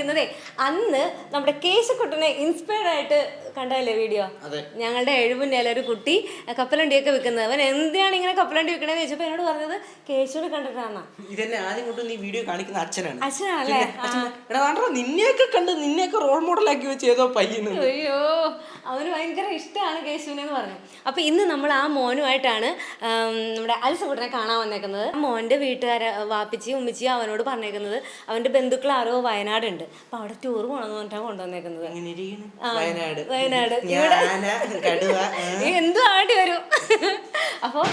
നിൽക്കുന്നതേ അന്ന് നമ്മുടെ കേശക്കുട്ടനെ ഇൻസ്പയർഡ് ആയിട്ട് കണ്ടതല്ലേ വീഡിയോ. ഞങ്ങളുടെ എഴുപുന്നേല ഒരു കുട്ടി കപ്പലണ്ടിയൊക്കെ വിൽക്കുന്നത്. അവൻ എന്തിനാണ് ഇങ്ങനെ കപ്പലണ്ടി വിൽക്കണേന്ന് ചോദിച്ചപ്പോൾ എന്നോട് പറഞ്ഞത് കേശുവിനെ കണ്ടിട്ടാണ് ഇതെന്നെ ആദ്യം കൊണ്ട് നീ വീഡിയോ കാണിക്കുന്ന അച്ഛനാണ്. അച്ഛനാണല്ലേ? നിന്നെയൊക്കെ കണ്ട് നിന്നെയൊക്കെ റോൾ മോഡലാക്കി വെച്ച് ഏതോ പയ്യന് അയ്യോ അവന് ഭയങ്കര ഇഷ്ടമാണ് കേശുവിനെ എന്ന് പറഞ്ഞു. അപ്പൊ ഇന്ന് നമ്മൾ ആ മോനുമായിട്ടാണ് നമ്മുടെ അൽസക്കുട്ടനെ കാണാൻ വന്നേക്കുന്നത്. മോന്റെ വീട്ടുകാരെ വാപ്പിച്ചി ഉമ്മിച്ചി അവനോട് പറഞ്ഞേക്കുന്നത്. അവന്റെ ബന്ധുക്കൾ ആരോ വയനാടുണ്ട്. അപ്പൊ അവിടെ ടൂർ പോകണമെന്ന് പറഞ്ഞിട്ടാണ് കൊണ്ടുവന്നേക്കുന്നത് വയനാട്. വയനാട്. ആ. ആടി വരും? അപ്പോൾ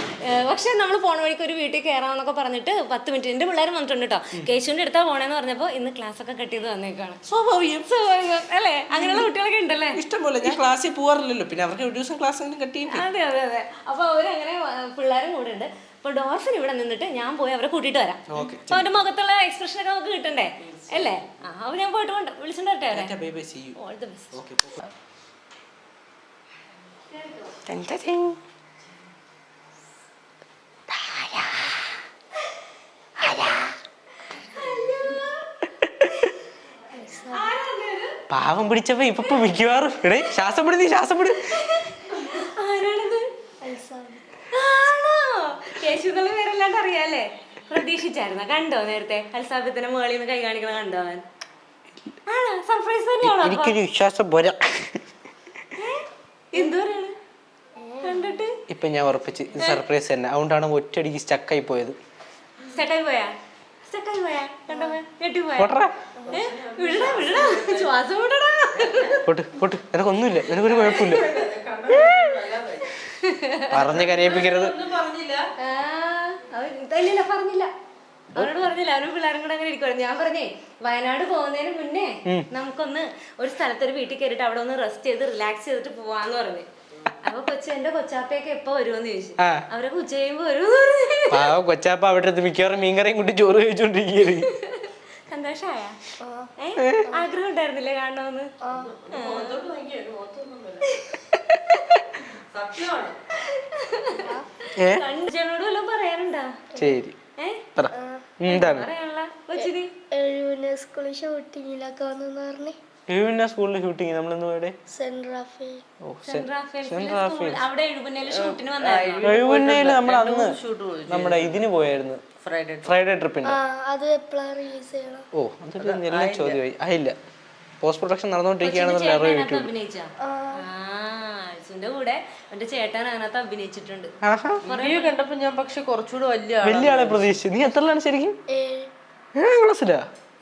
പക്ഷെ നമ്മൾ പോണ വഴിക്ക് ഒരു വീട്ടിൽ കയറാമെന്നൊക്കെ പറഞ്ഞിട്ട് പത്ത് മിനിറ്റ് എന്റെ പിള്ളേർ വന്നിട്ടുണ്ട് കേട്ടോ കേശുവിന്റെ അടുത്താ പോണേന്ന് പറഞ്ഞപ്പോൾ ഇന്ന് ക്ലാസ് ഒക്കെ കട്ട് ചെയ്ത് വന്നേക്കാണ്. സ്വാഭാവികം. സ്വാഭാവികം. അല്ലേ? അങ്ങനെയുള്ള കുട്ടികളൊക്കെ ഉണ്ടല്ലേ? ഇഷ്ടംപോലെ. ഞാൻ ക്ലാസ്സിൽ പോവാറില്ലല്ലോ. പിന്നെ അവർക്ക് ഒരു ദിവസം ക്ലാസ് കട്ട് ചെയ്യും. അതെ അതെ അതെ. അപ്പൊ അവരങ്ങനെ പിള്ളേരും കൂടെ ഉണ്ട്. അപ്പൊ ഡോർഫിൻ ഇവിടെ നിന്നിട്ട് ഞാൻ പോയി അവരെ കൂട്ടിയിട്ട് വരാം. ഓക്കെ അപ്പൊ അവന്റെ മുഖത്തുള്ള എക്സ്പ്രഷൻ ഒക്കെ നമുക്ക് കിട്ടണ്ടേ? അല്ലേ? ആ അപ്പൊ ഞാൻ പോയിട്ട് കൊണ്ട് വിളിച്ചിട്ട് വരട്ടെ അവരെ. Bye bye see you all the best okay പാവം പിടിച്ചപ്പോ ഇപ്പൊ മിക്കവാറും എടേ ശ്വാസം പിടി നീ ശ്വാസം പിടി ആരാണത് ആണോ കേശു എന്നുള്ള പേരല്ലാണ്ട് അറിയാല്ലേ? പ്രതീക്ഷിച്ചായിരുന്ന. കണ്ടോ നേരത്തെ? അൽസാബിത്തിന്റെ മുകളിൽ നിന്ന് കൈ കാണിക്കണ കണ്ടോ അവൻ? ആണോ? സർപ്രൈസ് തന്നെയാണോ? എനിക്കൊരു വിശ്വാസം പോരാ. എന്ത് പറയാണ് കണ്ടിട്ട്? ഇപ്പൊ ഞാൻ ഉറപ്പിച്ച് സർപ്രൈസ് തന്നെ. അതുകൊണ്ടാണ് ഒറ്റയടിക്ക് സ്റ്റക്കായി പോയത്. സെറ്റായി പോയാ? സെറ്റായി പോയാ? കണ്ടോ ഞെട്ടി പോയാ? പോട്ടറാ. ഏ? വിടടാ വിടടാ. ശ്വാസം വിടടാ. പോട്ട് പോട്ട്. നിനക്കൊന്നുമില്ല. നിനക്കൊരു കുഴപ്പമില്ല. പറഞ്ഞ് കരയിപ്പിക്കരുത്. ഇല്ല പറഞ്ഞില്ല. അവനോട് പറഞ്ഞില്ല അവനും പിള്ളേരും കൂടെ അങ്ങനെ ഇരിക്കുവായിരുന്നു. ഞാൻ പറഞ്ഞേ വയനാട് പോകുന്നതിന് മുന്നേ നമുക്കൊന്ന് ഒരു സ്ഥലത്തൊരു വീട്ടിൽ കയറിയിട്ട് അവിടെ ഒന്ന് റെസ്റ്റ് ചെയ്ത് റിലാക്സ് ചെയ്തിട്ട് പോവാന്ന് പറഞ്ഞു. അപ്പൊ കൊച്ചു എന്റെ കൊച്ചാപ്പയൊക്കെ എപ്പോ വരുമെന്ന് ചോദിച്ചു. അവരൊക്കെ ഉച്ച കഴിയുമ്പോ വരും പറഞ്ഞു. പാവം കൊച്ചാപ്പ അവിടെ മിക്കവാറും മീൻകറിയും കൂട്ടി ചോറ് കഴിച്ചോണ്ടിരിക്കുകയാണ്. സന്തോഷായ? ഏ? ആഗ്രഹം ഉണ്ടായിരുന്നില്ലേ കാണണമെന്ന് സത്യമാണ്. ശരി. എന്താണ്? സ്കൂളിൽ ഷൂട്ടിങ്ങിലൊക്കെ പറഞ്ഞ്. സ്കൂളിൽ ഷൂട്ടിങ് നമ്മളിന്ന് നമ്മൾ അന്ന് നമ്മുടെ ഇതിന് പോയായിരുന്നു. ഫ്രൈഡേ ഫ്രൈഡേ ട്രിപ്പിന്. ഓ അതൊരു എല്ലാം ചോദ്യമായി. ആയില്ല. പോസ്റ്റ് പ്രൊഡക്ഷൻ നടന്നുകൊണ്ടിരിക്കുകയാണെന്നുള്ള അറിവ് അതിനകത്ത് അൽസുന്റെ കൂടെ എന്റെ ചേട്ടൻ അതിനകത്ത് അഭിനയിച്ചിട്ടുണ്ട്. റിവ്യൂ കണ്ടപ്പോ ഞാൻ പക്ഷെ കുറച്ചുകൂടെ വലിയ ആളാ. വലിയ ആളെ പ്രതീക്ഷിച്ചു. നീ എത്രയാണ് ശരിക്കും? ഏഴ് ക്ലാസ്സിലാ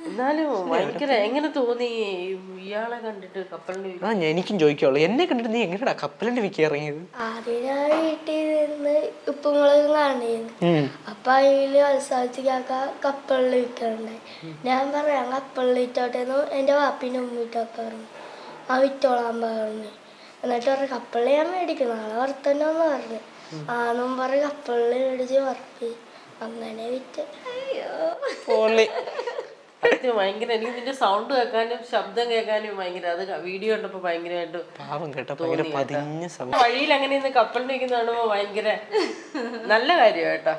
എന്നാലും ഭയങ്കര എങ്ങനെ തോന്നി ഇയാളെ കണ്ടിട്ട് കപ്പലിന് ആ ഞാൻ എനിക്കും ചോദിക്കാവുള്ളൂ എന്നെ കണ്ടിട്ട് നീ എങ്ങനെയാ കപ്പലിന്റെ വിക്കി ഇറങ്ങിയത്? ആദ്യം ഞാൻ വീട്ടിൽ നിന്ന് ഉപ്പുമുളകും കാണിയിരുന്നു ഉം. അപ്പൊ അതിൽ മത്സരത്തിക്കാക്ക കപ്പലിൽ വിൽക്കണ്ടായി ഞാൻ പറയാം കപ്പലിൽ വിറ്റോട്ടെ എന്ന് എന്റെ വാപ്പിന്റെ ഉമ്മിട്ടൊക്കെ പറഞ്ഞു. ആ വിറ്റോളാൻ പറഞ്ഞു. എന്നിട്ട് പറഞ്ഞു കപ്പലിൽ ഞാൻ മേടിക്കും നാളെ വറുത്തന്നെ എന്ന് പറഞ്ഞു ആന്നും പറഞ്ഞ് കപ്പലിൽ മേടിച്ച് വറുപ്പി. അങ്ങനെ വിറ്റ്. പൊളി. അത് ഭയങ്കര എനിക്ക് നിന്റെ സൗണ്ട് കേൾക്കാനും ശബ്ദം കേൾക്കാനും ഭയങ്കര അത് വീഡിയോ കണ്ടപ്പോ ഭയങ്കരമായിട്ട് പാവം കേട്ടോ ഭയങ്കര പതിഞ്ഞ വഴിയിൽ അങ്ങനെ ഇന്ന് കപ്പലിന് നിൽക്കുന്ന കാണുമ്പോ ഭയങ്കര നല്ല കാര്യം കേട്ടോ.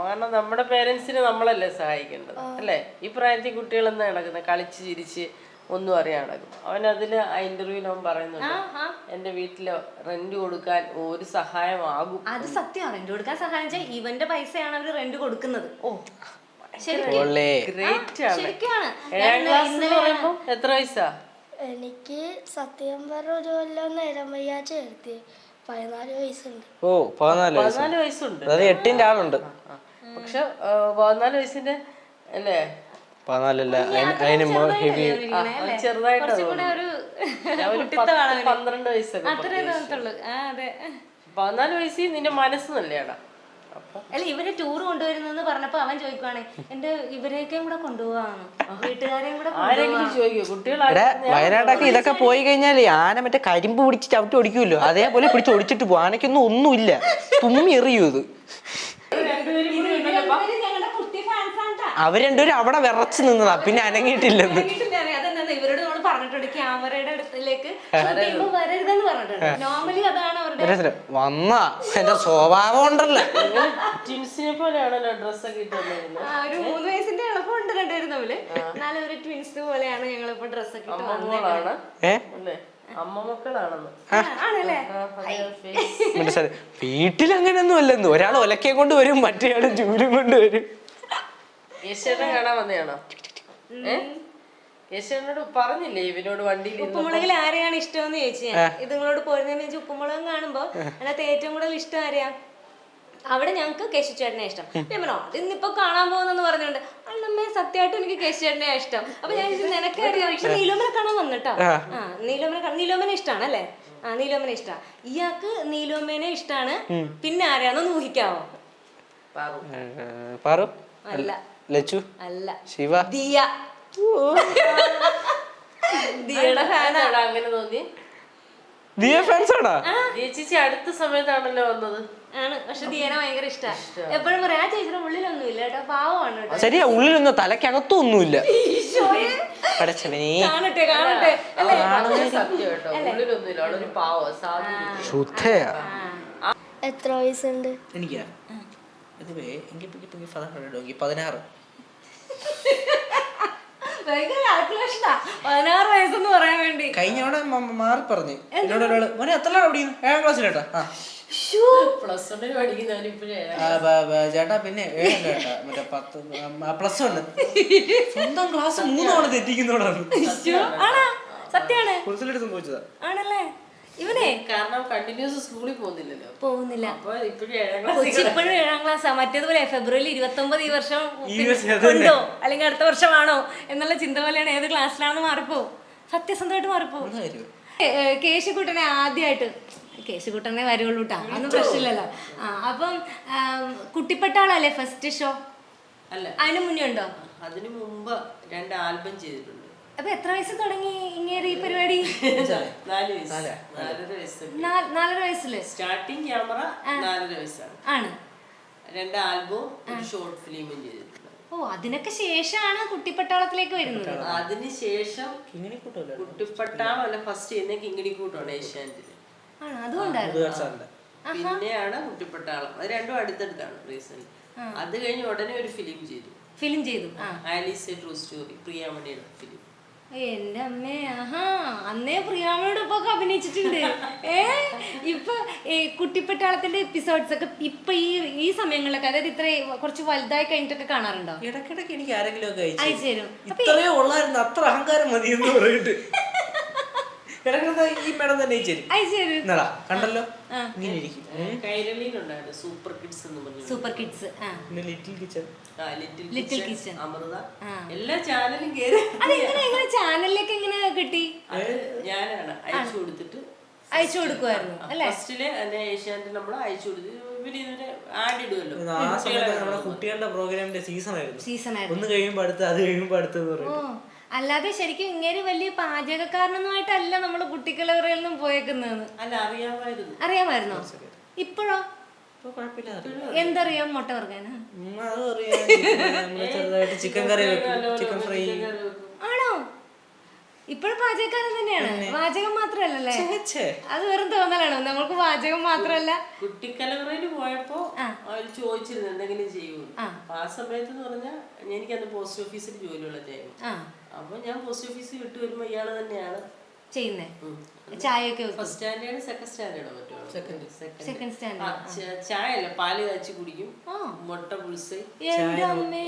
കാരണം നമ്മുടെ പേരൻസിന് നമ്മളല്ലേ സഹായിക്കേണ്ടത് അല്ലേ? ഈ പ്രായത്തിൽ കുട്ടികൾ എന്താ നടക്കുന്നത് കളിച്ച് ചിരിച്ച് ഒന്നും അറിയാൻ അവൻ അതിൽ ആ ഇന്റർവ്യൂവിൽ അവൻ പറയുന്നുണ്ട് എന്റെ വീട്ടിൽ റെന്റ് കൊടുക്കാൻ ഒരു സഹായമാകും. അത് സത്യമാണ് റെന്റ് കൊടുക്കാൻ സഹായം വെച്ചാൽ ഇവന്റെ പൈസയാണ് അവർ റെന്റ് കൊടുക്കുന്നത്. ഓ ശരിക്കും? ഗ്രേറ്റ് ആണ്. ശരിക്കാണ്. ഏഴാം ക്ലാസ് എന്ന് പറയുമ്പോ എത്ര വയസ്സാ? എനിക്ക് സത്യം പറഞ്ഞ ഒരു കൊല്ലം നേരം വയ്യാ ചേർത്തി. പതിനാല് വയസ്സുണ്ട്. ഓ പതിനാല് പതിനാല് വയസ്സുണ്ട്. അതായത് എട്ടിന്റെ ആളുണ്ട്. പക്ഷെ പതിനാല് വയസ്സിന്റെ അല്ലേ? പതിനാലല്ല. അതിന് ഹെവി ചെറുതായിട്ട്. പന്ത്രണ്ട് വയസ്സൊക്കെ പതിനാല് വയസ്സിൽ നിന്റെ മനസ്സ് നല്ലയാടാ. അല്ല ഇവരെ ടൂർ കൊണ്ടുവരുന്നെന്ന് പറഞ്ഞപ്പോ അവൻ ചോദിക്കുവാണ് എന്റെ ഇവരെയൊക്കെയും കൂടെ കൊണ്ടുപോവാന്ന്. വീട്ടുകാരെയും കൂടെ ആരെങ്കിലും ചോദിക്കോ കുട്ടികൾ എടാ ഇതൊക്കെ പോയി കഴിഞ്ഞാൽ ആന മറ്റേ കരിമ്പ് പിടിച്ച് ചവിട്ടി ഒടിക്കുമല്ലോ അതേപോലെ പിടിച്ച് ഒടിച്ചിട്ട് പോകും ആനയ്ക്കൊന്നും ഒന്നുമില്ല. തുമ്മി എറിയൂ ഇത് ഇവർ ഞങ്ങളുടെ കുട്ടി ഫാൻസ് ആണ് അവർ രണ്ടുപേരും അവിടെ വിറച്ച് നിന്നതാ. പിന്നെ അനങ്ങിയിട്ടില്ലെന്ന്. ഇവരോട് നമ്മൾ പറഞ്ഞിട്ടുണ്ട് ക്യാമറയുടെ അടുത്തിലേക്ക് വരരുതെന്ന് പറഞ്ഞിട്ടുണ്ട്. നോർമലി അതാണ് അവരുടെ. വന്നാ എന്റെ സ്വഭാവം ഉണ്ടല്ലോ. ട്വിൻസിനെ പോലെയാണല്ലോ ഒരു മൂന്ന് വയസ്സിന്റെ രണ്ടുപേരും തമ്മിൽ. എന്നാലും ഒരു ട്വിൻസ് പോലെയാണ് ഞങ്ങൾ ഇപ്പൊ വീട്ടിൽ അങ്ങനെയൊന്നും അല്ലെന്ന്. ഒരാൾ ഒലക്കെ കൊണ്ട് വരും മറ്റേയാൾ ചൂലും കൊണ്ട് വരും. യേശുവിനെ കാണാൻ വന്നതാണോ? യേശുവിനോട് പറഞ്ഞില്ലേ ഇവനോട് വണ്ടിയിൽ ഉപ്പുമുളകിൽ ആരെയാണ് ഇഷ്ടമെന്ന് ചോദിച്ചു ഞാൻ. ഇതുങ്ങളോട് പോരുന്നതെന്ന് വെച്ചാൽ ഉപ്പുമുളകം കാണുമ്പോ അതിനകത്ത് ഏറ്റവും കൂടുതൽ ഇഷ്ടം ആരെയാ അവിടെ ഞങ്ങൾക്ക് കേശുചേട്ടനെ ഇഷ്ടം. ഞാൻ പറഞ്ഞു ഇന്നിപ്പോ കാണാൻ പോകുന്നെന്ന് പറഞ്ഞോണ്ട് അണ്ണമ്മേ സത്യമായിട്ടും എനിക്ക് കേശുചേട്ടനെ ഇഷ്ടം. അപ്പൊ ഞാൻ ചോദിച്ചു, നിനക്ക് അറിയാം പക്ഷെ നീലോമനെ കാണാൻ വന്നിട്ടോ? ആ. നീലോമനെ നീലോമനെ ഇഷ്ടമാണ് അല്ലേ? ആ നീലോമനെ ഇഷ്ടമാണ്. ഇയാൾക്ക് നീലോമേനെ ഇഷ്ടമാണ്. പിന്നെ ആരാണെന്ന് ഊഹിക്കാവോ? പാറു? അല്ല. ലച്ചു? അല്ല. ശിവ? ദിയ. ദിയയുടെ ഫാനാണോ അങ്ങനെ തോന്നി ദിയ ഫാൻസ് ആണോ ചേച്ചി അടുത്ത സമയത്താണല്ലോ വന്നത്. ആണ്. പക്ഷെ ദിയനെ ഭയങ്കര ഇഷ്ടമാണ് എപ്പോഴും പറയാം ആ ചേച്ചിയുടെ ഉള്ളിലൊന്നുമില്ല കേട്ടോ. പാവമാണ് കേട്ടോ. ശരിയാ ഉള്ളിലൊന്നും തലക്കകത്തും ഒന്നുമില്ല ഈശോയെ. പടച്ചവനേ. കാണട്ടെ കാണട്ടെ. അല്ലേ? സത്യം കേട്ടോ. ഉള്ളിലൊന്നുമില്ല. അവിടെ ഒരു പാവ സാധു ശുദ്ധയാ. എത്ര വയസ്സുണ്ട്? എനിക്ക്? പതിനാറ്. ഭയങ്കര കാൽക്കുലേഷനാ പതിനാറ് വയസ്സെന്ന് പറയാൻ വേണ്ടി. കഴിഞ്ഞ അവിടെ മാറി പറഞ്ഞു. എന്നോട് ഒരാൾ മോനെ എത്ര പഠിക്കുന്നു? ഏഴാം ക്ലാസ്സിലേട്ടാ ആ. പ്ലസ് വണ്ണിൽ പഠിക്കുന്നവൻ ഇപ്പോഴേ. ആ, ബ- ബ- ചേട്ടാ പിന്നെ ഏഴല്ല ചേട്ടാ മറ്റേ പത്ത് പ്ലസ് വൺ സ്വന്തം ക്ലാസ് മൂന്ന് തവണ തെറ്റിക്കുന്നോടാണ് സത്യമാണ് സംഭവിച്ചതാ. ആണല്ലേ? ഇവനെ? കാരണം കണ്ടിന്യൂസ് സ്കൂളിൽ പോകുന്നില്ലല്ലോ. പോകുന്നില്ല. അപ്പൊ ഇപ്പോഴും ഏഴാം ക്ലാസ് കൊച്ചി മറ്റേതുപോലെ ഫെബ്രുവരി ഇരുപത്തി ഒമ്പത് ഈ വർഷം ഉണ്ടോ അല്ലെങ്കിൽ അടുത്ത വർഷമാണോ? എന്നുള്ള ചിന്ത പോലെയാണ് ഏത് ക്ലാസ്സിലാണെന്ന് മാറിപ്പോ സത്യസന്ധമായിട്ട് മാറിപ്പോ കേശുക്കുട്ടനെ ആദ്യമായിട്ട് കേശുക്കുട്ടനെ വരുള്ളൂ കേട്ടാ അതൊന്നും പ്രശ്നമില്ലല്ലോ. ആ അപ്പം കുട്ടിപ്പെട്ടാളല്ലേ ഫസ്റ്റ് ഷോ അല്ല. അതിന് മുന്നേ ഉണ്ടോ? അതിനു മുമ്പ് രണ്ട് ആൽബം ചെയ്തിട്ടുണ്ട്. അപ്പൊ എത്ര വയസ്സ് തുടങ്ങി ഇങ്ങനെ ഈ പരിപാടി? നാലര വയസ്സിൽ സ്റ്റാർട്ടിങ് ക്യാമറ നാലര വയസ്സാണ്. ആണ്. രണ്ട് ആൽബവും ഒരു ഷോർട്ട് ഫിലിമും ചെയ്തിട്ടുണ്ട്. ഓ അതിനൊക്കെ ശേഷമാണ് കുട്ടിപ്പട്ടാളത്തിലേക്ക് വരുന്നത്. അതിനുശേഷം കുട്ടിപ്പട്ടാളം അല്ല ഫസ്റ്റ് ചെയ്യുന്ന കിങ്ങിണിക്കൂട്ടാണ് ഏഷ്യാനെറ്റിൽ. ആണ് അതുകൊണ്ടായിരുന്നു പിന്നെയാണ് കുട്ടിപ്പട്ടാളം. അത് രണ്ടും അടുത്തടുത്താണ് റീസൺ അത് കഴിഞ്ഞ് ഉടനെ ഒരു ഫിലിം ചെയ്തു. ഫിലിം ചെയ്തു ആ. ആലീസ് ട്രൂ സ്റ്റോറി പ്രിയാമണിയുടെ ഫിലിം എന്റെ അമ്മേ ആഹാ. അന്നേ ഒക്കെ അഭിനയിച്ചിട്ടുണ്ട്. ഏ ഇപ്പൊ ഈ കുട്ടിപ്പട്ടാളത്തിന്റെ എപ്പിസോഡ്സ് ഒക്കെ ഇപ്പൊ ഈ ഈ സമയങ്ങളിലൊക്കെ അതായത് ഇത്ര കുറച്ച് വലുതായി കഴിഞ്ഞിട്ടൊക്കെ കാണാറുണ്ടോ? ഇടക്കിടക്ക് എനിക്ക് ആരെങ്കിലും ഒക്കെ അയച്ചു അയച്ചു തരും. ഇത്രയോ ഉള്ളായിരുന്നു അത്ര അഹങ്കാരം മതി എന്ന് പറഞ്ഞിട്ട്. ഇടക്കിടക്ക് ഈ മേഡം തന്നെ അയച്ചു തരും. അയച്ചു തരും. കണ്ടല്ലോ. സൂപ്പർ കിഡ്സ് എന്ന് പറഞ്ഞു super kids little kitchen. Little Little kitchen Amrita. എല്ലാ ചാനലും അതെങ്ങനെ എങ്ങനെ ചാനലിലേക്ക് എങ്ങനെ കിട്ടി? ഞാനാണ് അയച്ചു കൊടുത്തിട്ട് അയച്ചു കൊടുക്കുമായിരുന്നു അല്ലേ? ഫസ്റ്റിൽ എന്നെ ഏഷ്യാനെറ്റ് നമ്മൾ അയച്ചു കൊടുത്തു കുട്ടികളുടെ പ്രോഗ്രാമിന്റെ സീസൺ ആയിരുന്നു. സീസൺ ആയിരുന്നു. ഒന്ന് കഴിയുമ്പോ അടുത്ത് അത് കഴിയുമ്പോ അടുത്ത് അല്ലാതെ ശരിക്കും ഇങ്ങനെ വലിയ പാചകക്കാരനൊന്നുമായിട്ടല്ല നമ്മൾ കുട്ടിക്കലവറയിൽ നിന്നും പോയേക്കുന്നതെന്ന്. അല്ല അറിയാമായിരുന്നു. അറിയാമായിരുന്നോ? ഇപ്പോഴോ? ഇപ്പൊ കുഴപ്പമില്ല അറിയാം. എന്തറിയാം? മുട്ട വർഗാനാ അത് അറിയാം. ചിക്കൻ- ചെറുതായിട്ട് ചിക്കൻ കറി വെക്കും. ചിക്കൻ ഫ്രൈ ഇപ്പോഴും പാചകക്കാരൻ തന്നെയാണ്. വാചകം മാത്രല്ലേ ഛേ. അത് വെറും തോന്നലാണോ. നമ്മൾക്ക് വാചകം മാത്രല്ല കുട്ടിക്കലവറയിൽ പോയപ്പോ അവർ ചോദിച്ചിരുന്നു എന്തെങ്കിലും ചെയ്യൂ. അപ്പൊ ആ സമയത്ത് എന്ന് എനിക്ക് അന്ന് പോസ്റ്റ് ഓഫീസിൽ ജോലിയുള്ള ടൈം അപ്പൊ ഞാൻ പോസ്റ്റ് ഓഫീസിൽ വിട്ടു വരുമ്പോ ഇയാൾ തന്നെയാണ്. ചെയ്യുന്നേ. ചായയൊക്കെ ഫസ്റ്റ് സ്റ്റാൻഡേർഡ് സെക്കൻഡ് സ്റ്റാൻഡേർഡോ മറ്റോ സെക്കൻഡ് സെക്കൻഡ് സ്റ്റാൻഡേർഡ് ചായ അല്ല പാൽ കാച്ചി കുടിക്കും. മുട്ട പുളിസ്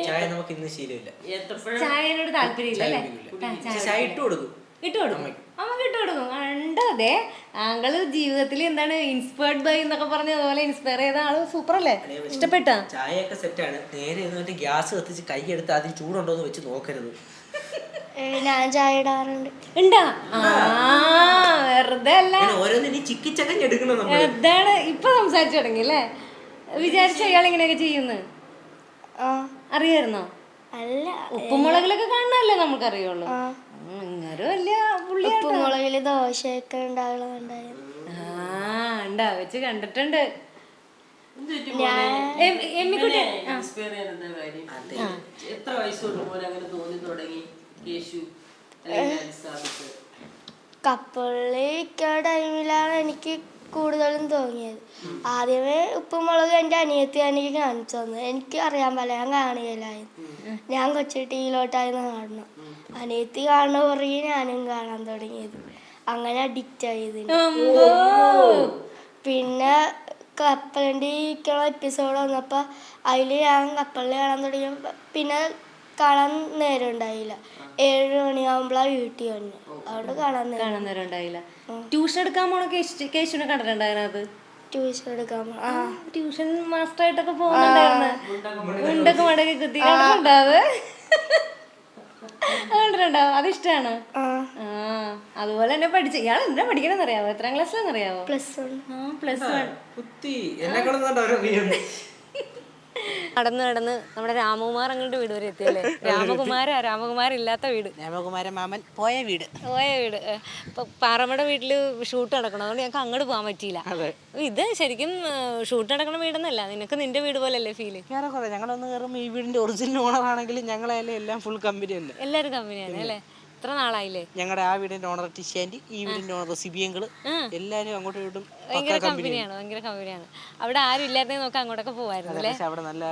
ചായ നമുക്ക് ഇന്ന് ശീലമില്ല. എത്രപ്പോഴും? ചായനോട് താല്പര്യമില്ല ചായ ഇട്ട് കൊടുക്കും. ഇട്ട് കൊടുക്കും അമ്മയ്ക്ക് ഇട്ട് കൊടുക്കും കണ്ടോ അതെ ജീവിതത്തിൽ എന്താണ് ഇൻസ്പയർഡ് ബൈ എന്നൊക്കെ പറഞ്ഞ അതുപോലെ ഇൻസ്പയർ ചെയ്ത ആൾ സൂപ്പർ അല്ലേ ഇഷ്ടപ്പെട്ടാ? ചായയൊക്കെ സെറ്റാണ്. നേരെ എന്നിട്ട് ഗ്യാസ് കത്തിച്ച് കൈ എടുത്ത് അതിൽ ചൂടുണ്ടോ എന്ന് വെച്ച് നോക്കരുത്. ഞാൻ ചായ ഇടാറുണ്ട്. ഉണ്ടാ? ആ. വെറുതെ അല്ല. എന്താണ്? ഇപ്പൊ സംസാരിച്ചു തുടങ്ങി അല്ലേ? വിചാരിച്ച അയാൾ ഇങ്ങനെയൊക്കെ ചെയ്യുന്നു. ആ. അറിയായിരുന്നോ? അല്ല ഉപ്പുമുളകിലൊക്കെ കാണണല്ലേ നമുക്കറിയുള്ളൂ. വലിയ ഉപ്പുമുളകിൽ ദോശയൊക്കെ ഉണ്ടാകണുണ്ടായിരുന്നു ആ ഉണ്ടാ. വെച്ച് കണ്ടിട്ടുണ്ട്. എത്ര വയസ്സുള്ള പോലെ അങ്ങനെ തോന്നി തുടങ്ങി? യേശു ടൈമിലാണ് എനിക്ക് കൂടുതലും തോന്നിയത്. ആദ്യമേ ഉപ്പുമുളക് എന്റെ അനിയത്തി എനിക്ക് കാണിച്ചു തന്നു. എനിക്ക് അറിയാൻ പാടില്ല ഞാൻ കാണുകയില്ലായിരുന്നു. ഞാൻ കൊച്ചു ടിവിയിലോട്ടായിരുന്നു കാണണം അനിയത്തി കാണുന്ന പുറകെ ഞാനും കാണാൻ തുടങ്ങിയത്. അങ്ങനെ അഡിക്റ്റ് ആയതിന്. പിന്നെ കപ്പലിന്റെ ഇരിക്കണ എപ്പിസോഡ് വന്നപ്പോൾ അതിൽ ഞാൻ കപ്പലിൽ കാണാൻ തുടങ്ങി പിന്നെ കാണാൻ നേരം ഉണ്ടായില്ല. ഏഴ് മണിയാകുമ്പോഴാണ് വീട്ടിൽ വന്നു. അവിടെ കാണാൻ നേരം. കാണുന്നവരും ഉണ്ടായില്ല. ട്യൂഷൻ എടുക്കാൻ പോണ കേശു കേശുവിനെ കണ്ടിട്ടുണ്ടായിരുന്നത് അത് ട്യൂഷൻ എടുക്കാൻ ആ. ട്യൂഷൻ മാസ്റ്റർ ആയിട്ടൊക്കെ പോകുന്നുണ്ടായിരുന്നു. ഉണ്ടൊക്കെ മടക്കി കുത്തി കണ്ടിട്ടുണ്ടാവ് കണ്ടിട്ടുണ്ടാവും അത് ഇഷ്ടമാണ് ആ. ആ അതുപോലെ തന്നെ പഠിച്ച. ഇയാൾ എന്താ പഠിക്കണമെന്ന് അറിയാവോ എത്രാം ക്ലാസ്സിലാന്ന് അറിയാവോ പ്ലസ് വൺ. ആ പ്ലസ് വൺ. കുത്തി. എന്നെ നടന്ന് നടന്ന് നമ്മുടെ രാമകുമാർ അങ്ങോട്ട് വീട് വരെ എത്തിയല്ലേ രാമകുമാര രാമകുമാർ ഇല്ലാത്ത വീട്. രാമകുമാര മാമൻ പോയ വീട്. പോയ വീട്. ഇപ്പൊ പാറമ്മയുടെ വീട്ടിൽ ഷൂട്ട് നടക്കണം. അതുകൊണ്ട് ഞങ്ങൾക്ക് അങ്ങോട്ട് പോകാൻ പറ്റിയില്ല. ഇത് ശരിക്കും ഷൂട്ട് നടക്കണ വീടൊന്നല്ല. നിനക്ക് നിന്റെ വീട് പോലല്ലേ ഫീൽ ഞങ്ങളൊന്ന് കയറുമ്പോൾ ഈ വീടിന്റെ ഒറിജിനൽ ഓണർ ആണെങ്കിലും ഞങ്ങളെല്ലാം എല്ലാം ഫുൾ കമ്പനി തന്നെ എല്ലാരും കമ്പനിയാണ് അല്ലേ? ഇത്ര നാളായില്ലേ? ഞങ്ങളുടെ ആ വീടിന്റെ ഓണർ ടിഷ്യാന്റി ഈ വീടിന്റെ ഓണർ സിബിയങ്ങൾ എല്ലാരും അങ്ങോട്ടും ഇങ്ങോട്ടും ഭയങ്കര കമ്പനിയാണ് ഭയങ്കര കമ്പനിയാണ് അവിടെ ആരും ഇല്ലായിരുന്നെങ്കിൽ നമുക്ക് അങ്ങോട്ടൊക്കെ പോവായിരുന്നു അല്ലേ? അവിടെ നല്ല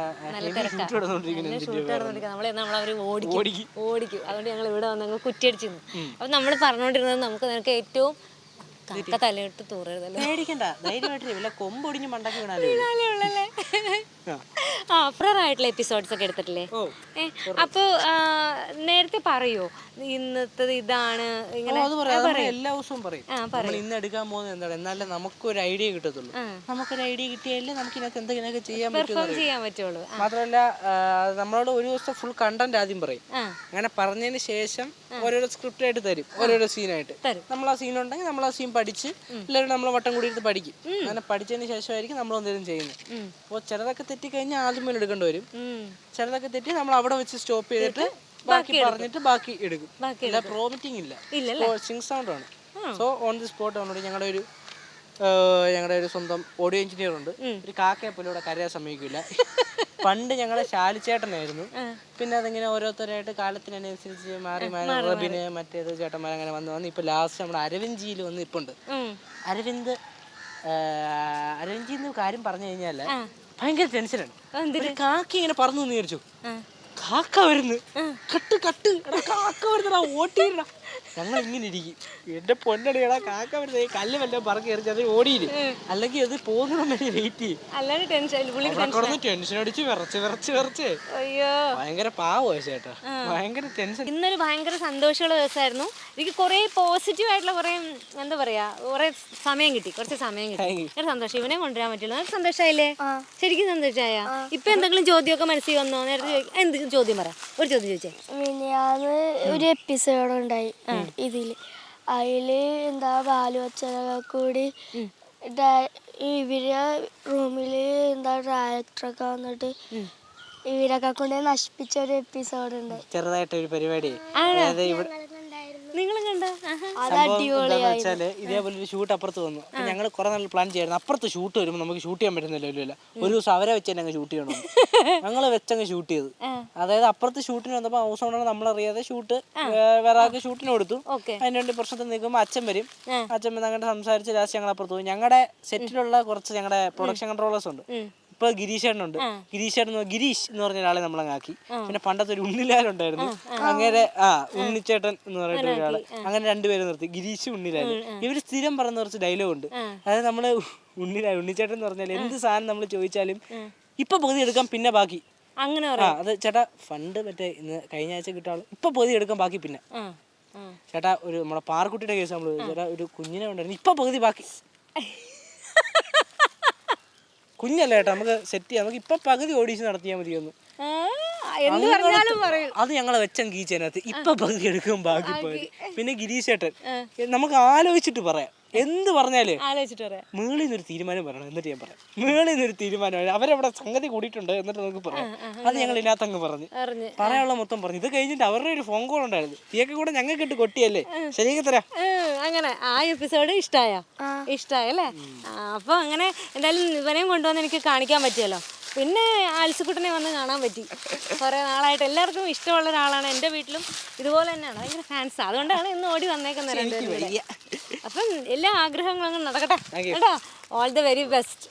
നമ്മളെ നമ്മളവർ ഓടിക്കും. ഓടിക്കും. അതുകൊണ്ട് ഞങ്ങൾ ഇവിടെ വന്ന് കുറ്റിയടിച്ചിരുന്നു. കുറ്റിയടിച്ചു അപ്പൊ നമ്മൾ പറഞ്ഞുകൊണ്ടിരുന്നത് നമുക്ക് നിനക്ക് ഏറ്റവും കാക്ക തലയിട്ട് തൂറരുതല്ലോ. പേടിക്കണ്ട. ധൈര്യമായിട്ട് വല്ല കൊമ്പൊടിഞ്ഞ് മണ്ടക്കി ആയിട്ടുള്ള എപ്പിസോഡ്സ് ഒക്കെ എടുത്തിട്ടില്ലേ? ഏ, അപ്പൊ നേരത്തെ പറയോ? ഇന്നത്തെ ഇതാണ് ഇങ്ങനെ എല്ലാ ദിവസവും പറയും. ഇന്ന് എടുക്കാൻ പോകുന്നത് എന്താണ്? നമുക്ക് ഒരു ഐഡിയ കിട്ടത്തുള്ളൂ. നമുക്കൊരു ഐഡിയ കിട്ടിയാലേ നമുക്ക് ഇതിനകത്ത് എന്തെങ്കിലുമൊക്കെ ചെയ്യാൻ പറ്റും ചെയ്യാൻ പറ്റുള്ളൂ. മാത്രമല്ല നമ്മളോട് ഒരു ദിവസം ഫുൾ കണ്ടന്റ് ആദ്യം പറയും. അങ്ങനെ പറഞ്ഞതിന് ശേഷം ഓരോരോ സ്ക്രിപ്റ്റ് ആയിട്ട് തരും. ഓരോരോ സീനായിട്ട്. നമ്മൾ ആ സീൻ ഉണ്ടെങ്കിൽ നമ്മൾ ആ സീൻ പഠിച്ച് എല്ലാവരും നമ്മളെ വട്ടം കൂടി എടുത്ത് പഠിക്കും. അങ്ങനെ പഠിച്ചതിന് ശേഷമായിരിക്കും നമ്മൾ എന്തെങ്കിലും ചെയ്യുന്നത്. അപ്പോൾ ചിലതൊക്കെ തെറ്റിക്കഴിഞ്ഞാൽ ആദ്യം മുതൽ എടുക്കേണ്ടി വരും. ചിലതൊക്കെ തെറ്റി നമ്മൾ അവിടെ വെച്ച് സ്റ്റോപ്പ് ചെയ്തിട്ട് ബാക്കി പറഞ്ഞിട്ട് ബാക്കി എടുക്കും. ഇല്ല പ്രോമിറ്റിംഗ് ഇല്ല. കോച്ചിങ് സൗണ്ട് ആണ്. സോ ഓൺ ദി സ്പോട്ട് ആണ് ഞങ്ങളുടെ ഒരു ഞങ്ങളുടെ ഒരു സ്വന്തം ഓഡിയോ എഞ്ചിനീയർ ഉണ്ട്. ഒരു കാക്കയെ പോലും ഇവിടെ കരയാൻ സമ്മതിക്കില്ല. പണ്ട് ഞങ്ങളെ ശാലിച്ചേട്ടനായിരുന്നു. പിന്നെ അതിങ്ങനെ ഓരോരുത്തരായിട്ട് കാലത്തിനനുസരിച്ച് മാറി മാറി റബിന് മറ്റേത് ചേട്ടന്മാർ അങ്ങനെ വന്ന് വന്ന് ഇപ്പൊ ലാസ്റ്റ് നമ്മുടെ അരവിന്ദ്ജിയിൽ വന്ന് ഇപ്പുണ്ട്. ഉണ്ട് അരവിന്ദ് അരവിന്ദ്ജിന്ന് കാര്യം പറഞ്ഞു കഴിഞ്ഞാൽ ഭയങ്കര ടെൻഷനാണ്. കാക്ക ഇങ്ങനെ പറന്നു വിചാരിച്ചു. കാക്ക വരുന്നു. Cut cut. കാക്ക വരുന്നടാ ഓട്ടിയിടാ ഞങ്ങൾ ഇങ്ങനെ ഇരിക്കും. എന്റെ പൊന്നടിയടാ കാക്ക വരുന്നത് കല്ല് വല്ലതും പറക്കി എറിഞ്ഞ അത് ഓടിയില്ല? അല്ലെങ്കിൽ അത് പോകുന്ന വരെ വെയിറ്റ് ചെയ്യും. ടെൻഷൻ അടിച്ച് വിറച്ച് വിറച്ച് വിറച്ച്. അയ്യോ. ഭയങ്കര പാവോ ചേട്ടാ ഭയങ്കര ടെൻഷൻ ഇന്നൊരു ഭയങ്കര സന്തോഷമുള്ള ദിവസമായിരുന്നു. എനിക്ക് കുറേ പോസിറ്റീവ് ആയിട്ടുള്ള കുറേ എന്താ പറയാ കുറേ സമയം കിട്ടി. കുറച്ച് സമയം കിട്ടി. സന്തോഷം. ഇവനെ കൊണ്ടുവരാൻ പറ്റില്ല. സന്തോഷമായില്ലേ? ശരിക്കും സന്തോഷമായ ഇപ്പൊ എന്തെങ്കിലും ചോദ്യമൊക്കെ മനസ്സിൽ വന്നോ? നേരത്തെ എന്ത് എന്തെങ്കിലും ചോദ്യം പറ. ഒരു ചോദ്യം ചോദിച്ചേ. മിനിയാന്ന് ഒരു എപ്പിസോഡ് ഉണ്ടായി. ഇതിൽ. അതിൽ എന്താ ബാലുവച്ചനൊക്കെ കൂടി ഇവരെ ഇവർ റൂമിൽ എന്താ ഡയറക്ടറൊക്കെ വന്നിട്ട് ഇവരൊക്കെ കൊണ്ട് നശിപ്പിച്ച ഒരു എപ്പിസോഡ് ഉണ്ട് ചെറുതായിട്ട് ഒരു പരിപാടി അതായത് ഇവിടെ നിങ്ങളും കണ്ടോ വെച്ചാൽ ഇതേപോലെ ഒരു ഷൂട്ട് അപ്പുറത്ത് വന്നു. ഞങ്ങൾ കുറെ നല്ല പ്ലാൻ ചെയ്യായിരുന്നു അപ്പുറത്ത് ഷൂട്ട് വരുമ്പോൾ നമുക്ക് ഷൂട്ട് ചെയ്യാൻ പറ്റുന്നില്ല ഒരു ദിവസം അവരെ വെച്ച് തന്നെ അങ്ങ് ഷൂട്ട് ചെയ്യണം. ഞങ്ങൾ വെച്ചങ്ങ് ഷൂട്ട് ചെയ്ത്. അതായത് അപ്പുറത്ത് ഷൂട്ടിന് വന്നപ്പോൾ ഹൗസ് ഓണർ നമ്മളറിയാതെ ഷൂട്ട് വേറെ ആൾക്ക് ഷൂട്ടിന് കൊടുത്തു. അതിനുവേണ്ടി അതിന് വേണ്ടി പ്രശ്നത്തിൽ നിൽക്കുമ്പോൾ അച്ഛൻ വരും. അച്ഛൻ വന്ന് അങ്ങോട്ട് സംസാരിച്ച് ലാസ്റ്റ് ഞങ്ങൾ അപ്പുറത്ത് പോകും ഞങ്ങളുടെ സെറ്റിലുള്ള കുറച്ച് ഞങ്ങളുടെ പ്രൊഡക്ഷൻ കൺട്രോളേഴ്സ് ഉണ്ട്. ഇപ്പൊ ഗിരീഷേട്ടനുണ്ട് ഗിരീഷേട്ടൻ ഗിരീഷ് എന്ന് പറഞ്ഞ ഒരാളെ നമ്മളങ്ങ് ആക്കി പിന്നെ പണ്ടത്തെ ഒരു ഉണ്ണിലാലുണ്ടായിരുന്നു അങ്ങനെ ആ ഉണ്ണിച്ചേട്ടൻ എന്ന് പറയുന്ന ഒരാൾ. അങ്ങനെ രണ്ടുപേരും നിർത്തി. ഗിരീഷ് ഉണ്ണിലാൽ ഇവർ സ്ഥിരം പറഞ്ഞ കുറച്ച് ഡയലോഗ് ഉണ്ട്. അതായത് നമ്മൾ ഉണ്ണിലാൽ ഉണ്ണിച്ചേട്ടൻ എന്ന് പറഞ്ഞാൽ എന്ത് സാധനം നമ്മൾ ചോദിച്ചാലും ഇപ്പൊ പകുതി എടുക്കാം പിന്നെ ബാക്കി. അങ്ങനെ ആ അത് ചേട്ടാ ഫണ്ട് മറ്റേ ഇന്ന് കഴിഞ്ഞ ആഴ്ച കിട്ടാളൂ ഇപ്പൊ പകുതി എടുക്കാം ബാക്കി പിന്നെ. ചേട്ടാ ഒരു നമ്മുടെ പാർക്കുട്ടിയുടെ കേസ് നമ്മൾ ചേട്ടാ ഒരു കുഞ്ഞിനെ ഉണ്ടായിരുന്നു ഇപ്പൊ പകുതി ബാക്കി. കുഞ്ഞല്ല ഏട്ടാ നമുക്ക് സെറ്റ് ചെയ്യാം. നമുക്ക് ഇപ്പൊ പകുതി ഓഡീഷൻ നടത്തിയാൽ മതിയൊന്ന്. എന്ത് പറഞ്ഞാലും പറയും. അത് ഞങ്ങളെ വെച്ചം കീച്ചതിനകത്ത് ഇപ്പൊ പകുതി എടുക്കും ബാക്കി പോയത്. പിന്നെ ഗിരീഷേട്ടൻ. നമുക്ക് ആലോചിച്ചിട്ട് പറയാം. എന്ത് പറഞ്ഞാൽ? മേളിൽ നിന്നൊരു തീരുമാനം പറയണം. എന്നിട്ട് ഞാൻ പറയാം. മേളിൽ നിന്നൊരു തീരുമാനം അവരവിടെ സംഗതി കൂടിയിട്ടുണ്ട് എന്നിട്ട് നമുക്ക് പറയാം. അത് ഞങ്ങൾ ഇതിനകത്ത് അങ്ങ് പറഞ്ഞു. പറയാനുള്ള മൊത്തം പറഞ്ഞു. ഇത് കഴിഞ്ഞിട്ട് അവരുടെ ഒരു ഫോൺ കോൾ ഉണ്ടായിരുന്നു. ഇയൊക്കെ കൂടെ ഞങ്ങൾക്ക് ഇട്ട് കൊട്ടിയല്ലേ? ശരിയൊക്കെ തരാം. അങ്ങനെ. ആ എപ്പിസോഡ് ഇഷ്ടായോ? ഇഷ്ടായല്ലേ? അപ്പൊ അങ്ങനെ എന്തായാലും ഇവനെയും കൊണ്ടുവന്ന് എനിക്ക് കാണിക്കാൻ പറ്റിയല്ലോ. പിന്നെ ആൽസുക്കുട്ടനെ വന്ന് കാണാൻ പറ്റി. കുറേ നാളായിട്ട് എല്ലാവർക്കും ഇഷ്ടമുള്ള ഒരാളാണ്. എന്റെ വീട്ടിലും ഇതുപോലെ തന്നെയാണ്. ഭയങ്കര ഫാൻസ് അതുകൊണ്ടാണ് ഇന്ന് ഓടി വന്നേക്കുന്നത് രണ്ടുപേരും. അപ്പം എല്ലാ ആഗ്രഹങ്ങളും അങ്ങ് നടക്കട്ടെ. കേട്ടോ? All the very best